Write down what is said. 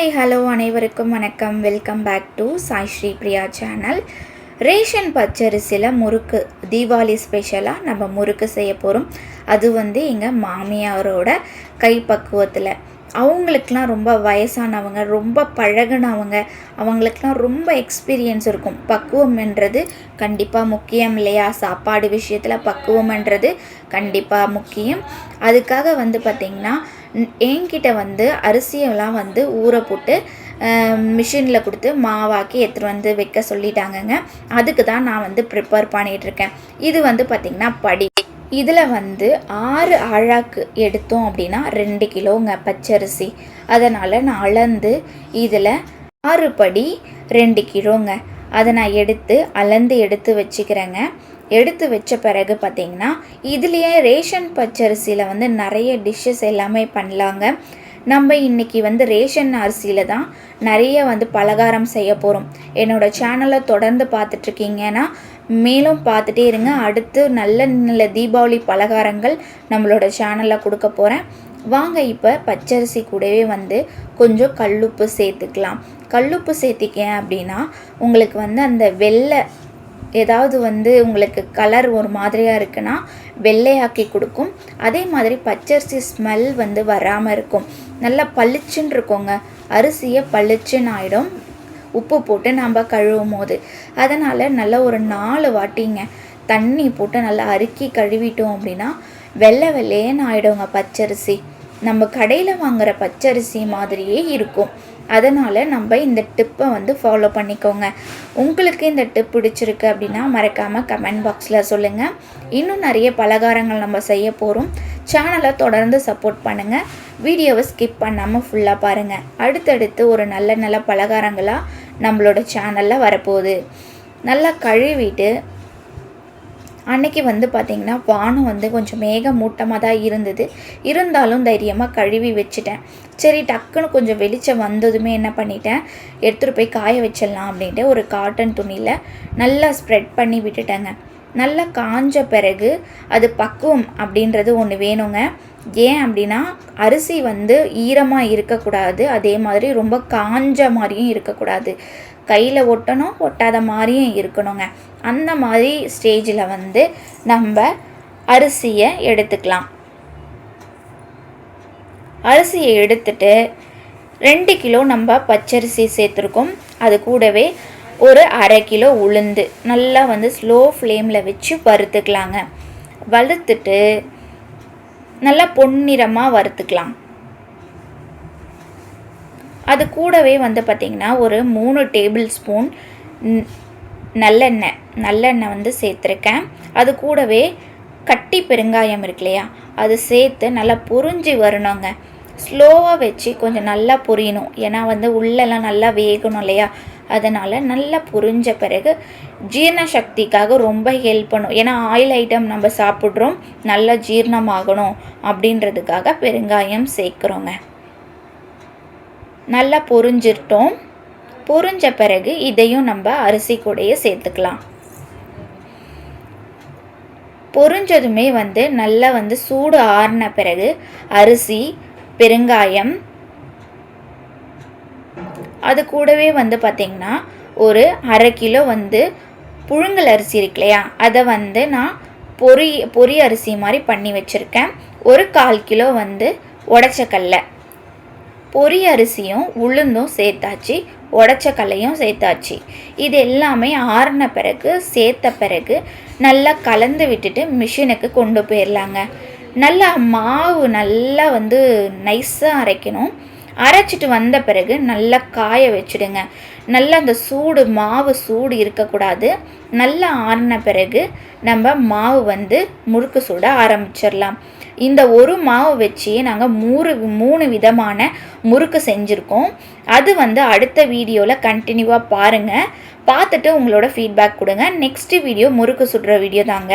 Hi hello அனைவருக்கும் வணக்கம். Welcome back to Sai Sri Priya channel. Ration பச்சரிசியில் murukku Deepavali ஸ்பெஷலாக நம்ம முறுக்கு செய்ய போகிறோம் அது வந்து எங்கள் மாமியாரோட கைப்பக்குவத்தில். அவங்களுக்கெலாம் ரொம்ப வயசானவங்க ரொம்ப பழகுனவங்க அவங்களுக்கெலாம் ரொம்ப எக்ஸ்பீரியன்ஸ் இருக்கும். பக்குவம்ன்றது கண்டிப்பாக முக்கியம் இல்லையா? சாப்பாடு விஷயத்தில் பக்குவம்ன்றது கண்டிப்பாக முக்கியம். அதுக்காக வந்து பார்த்திங்கன்னா என்கிட்ட வந்து அரிசியெல்லாம் வந்து ஊற போட்டு மிஷினில் கொடுத்து மாவாக்கி எடுத்துகிட்டு வந்து வைக்க சொல்லிட்டாங்கங்க. அதுக்கு தான் நான் வந்து ப்ரிப்பேர் பண்ணிகிட்ருக்கேன் இது வந்து பார்த்திங்கன்னா படி. இதில் வந்து ஆறு அழாக்கு எடுத்தோம் அப்படின்னா ரெண்டு கிலோங்க பச்சரிசி. அதனால் நான் அளந்து இதில் ஆறு படி ரெண்டு கிலோங்க. அதை நான் எடுத்து அளந்து எடுத்து வச்சுக்கிறேங்க. எடுத்து வச்ச பிறகு பார்த்திங்கன்னா இதுலேயே ரேஷன் பச்சரிசியில் வந்து நிறைய டிஷ்ஷஸ் எல்லாமே பண்ணலாங்க. நம்ம இன்றைக்கி வந்து ரேஷன் அரிசியில் தான் நிறைய வந்து பலகாரம் செய்ய போகிறோம் என்னோடய சேனலை தொடர்ந்து பார்த்துட்ருக்கீங்கன்னா மேலும் பார்த்துட்டே இருங்க. அடுத்து நல்ல நல்ல தீபாவளி பலகாரங்கள் நம்மளோட சேனலில் கொடுக்க போகிறேன் வாங்க இப்போ பச்சரிசி கூடவே வந்து கொஞ்சம் கல்லுப்பு சேர்த்துக்கலாம். கல்லுப்பு சேர்த்திக்கேன் அப்படின்னா உங்களுக்கு வந்து அந்த வெள்ளை ஏதாவது வந்து உங்களுக்கு கலர் ஒரு மாதிரியாக இருக்குன்னா வெள்ளையாக்கி கொடுக்கும். அதே மாதிரி பச்சரிசி ஸ்மெல் வந்து வராமல் இருக்கும். நல்லா பளிச்சுன்னு இருக்குங்க. அரிசியை பளிச்சுன்னு ஆகிடும் உப்பு போட்டு நம்ம கழுவும் போது. அதனால் நல்லா ஒரு நாலு வாட்டிங்க தண்ணி போட்டு நல்லா அறுக்கி கழுவிட்டோம் அப்படின்னா வெள்ளை வெள்ளையேன்னு ஆகிடுங்க பச்சரிசி. நம்ம கடையில் வாங்குகிற பச்சரிசி மாதிரியே இருக்கும். அதனால் நம்ம இந்த டிப்பை வந்து ஃபாலோ பண்ணிக்கோங்க. உங்களுக்கு இந்த டிப் பிடிச்சிருக்கு அப்படின்னா மறக்காமல் கமெண்ட் பாக்ஸில் சொல்லுங்கள் இன்னும் நிறைய பலகாரங்கள் நம்ம செய்ய போகிறோம் சேனலை தொடர்ந்து சப்போர்ட் பண்ணுங்கள் வீடியோவை ஸ்கிப் பண்ணாமல் ஃபுல்லாக பாருங்கள் அடுத்தடுத்து ஒரு நல்ல நல்ல பலகாரங்களாக நம்மளோட சேனலில் வரப்போகுது. நல்லா கழுவிட்டு அன்னைக்கு வந்து பார்த்திங்கன்னா வானம் வந்து கொஞ்சம் மேகமூட்டமாக தான் இருந்தது. இருந்தாலும் தைரியமாக கழுவி வச்சுட்டேன். சரி டக்குன்னு கொஞ்சம் வெளிச்சம் வந்ததுமே என்ன பண்ணிட்டேன்? எடுத்துகிட்டு போய் காய வச்சிடலாம் அப்படின்ட்டு ஒரு காட்டன் துணியில் நல்லா ஸ்ப்ரெட் பண்ணி விட்டுட்டேங்க. நல்லா காஞ்ச பிறகு அது பக்குவம் அப்படின்றது ஒன்று வேணுங்க. ஏன் அப்படின்னா அரிசி வந்து ஈரமாக இருக்கக்கூடாது. அதே மாதிரி ரொம்ப காஞ்ச மாதிரியும் இருக்கக்கூடாது. கையில் ஒட்டணும் ஒட்டாத மாதிரியும் இருக்கணுங்க. அந்த மாதிரி ஸ்டேஜில் வந்து நம்ம அரிசியை எடுத்துக்கலாம். அரிசியை எடுத்துட்டு ரெண்டு கிலோ நம்ம பச்சரிசி சேர்த்துருக்கோம். அது கூடவே ஒரு அரை கிலோ உளுந்து நல்லா வந்து ஸ்லோ ஃப்ளேமில் வச்சு வறுத்துக்கலாங்க. வறுத்துட்டு நல்லா பொன்னிறமாக வறுத்துக்கலாம். அது கூடவே வந்து பார்த்திங்கன்னா ஒரு மூணு டேபிள் ஸ்பூன் நல்லெண்ணெய் நல்லெண்ணெய் வந்து சேர்த்துருக்கேன். அது கூடவே கட்டி பெருங்காயம் இருக்கு இல்லையா அது சேர்த்து நல்லா பொரிஞ்சு வரணுங்க. ஸ்லோவாக வச்சு கொஞ்சம் நல்லா பொரியணும். ஏன்னா வந்து உள்ளெல்லாம் நல்லா வேகணும் இல்லையா அதனால் நல்லா புரிஞ்ச பிறகு ஜீரண சக்திக்காக ரொம்ப ஹெல்ப் பண்ணும். ஏன்னா ஆயில் ஐட்டம் நம்ம சாப்பிட்றோம் நல்லா ஜீரணமாகணும் அப்படின்றதுக்காக பெருங்காயம் சேர்க்குறோங்க. நல்லா பொரிஞ்சிட்டோம். பொரிஞ்ச பிறகு இதையும் நம்ம அரிசி கூடையே சேர்த்துக்கலாம். பொரிஞ்சதுமே வந்து நல்லா வந்து சூடு ஆறின பிறகு அரிசி பெருங்காயம் அது கூடவே வந்து பார்த்திங்கன்னா ஒரு அரை கிலோ வந்து புழுங்கல் அரிசி இருக்கு இல்லையா? அதை வந்து நான் பொரி பொரி அரிசி மாதிரி பண்ணி வச்சுருக்கேன். ஒரு கால் கிலோ வந்து உடச்ச கடலை பொரி அரிசியும் உளுந்தும் சேர்த்தாச்சு உடச்ச கடலையும் சேர்த்தாச்சு. இது எல்லாமே ஆறின பிறகு சேர்த்த பிறகு நல்லா கலந்து விட்டுட்டு மிஷினுக்கு கொண்டு போயிடலாங்க நல்லா மாவு நல்லா வந்து நைஸாக அரைக்கணும். அரைச்சிட்டு வந்த பிறகு நல்லா காய வச்சுடுங்க. நல்லா அந்த சூடு மாவு சூடு இருக்கக்கூடாது. நல்லா ஆறின பிறகு நம்ம மாவு வந்து முறுக்கு சுட ஆரம்பிச்சிடலாம். இந்த ஒரு மாவு வச்சு நாங்கள் மூணு மூணு விதமான முறுக்கு செஞ்சுருக்கோம். அது வந்து அடுத்த வீடியோவில் கண்டினியூவாக பாருங்கள் பார்த்துட்டு உங்களோட ஃபீட்பேக் கொடுங்க. நெக்ஸ்ட் வீடியோ முறுக்கு சுடுற வீடியோ தாங்க.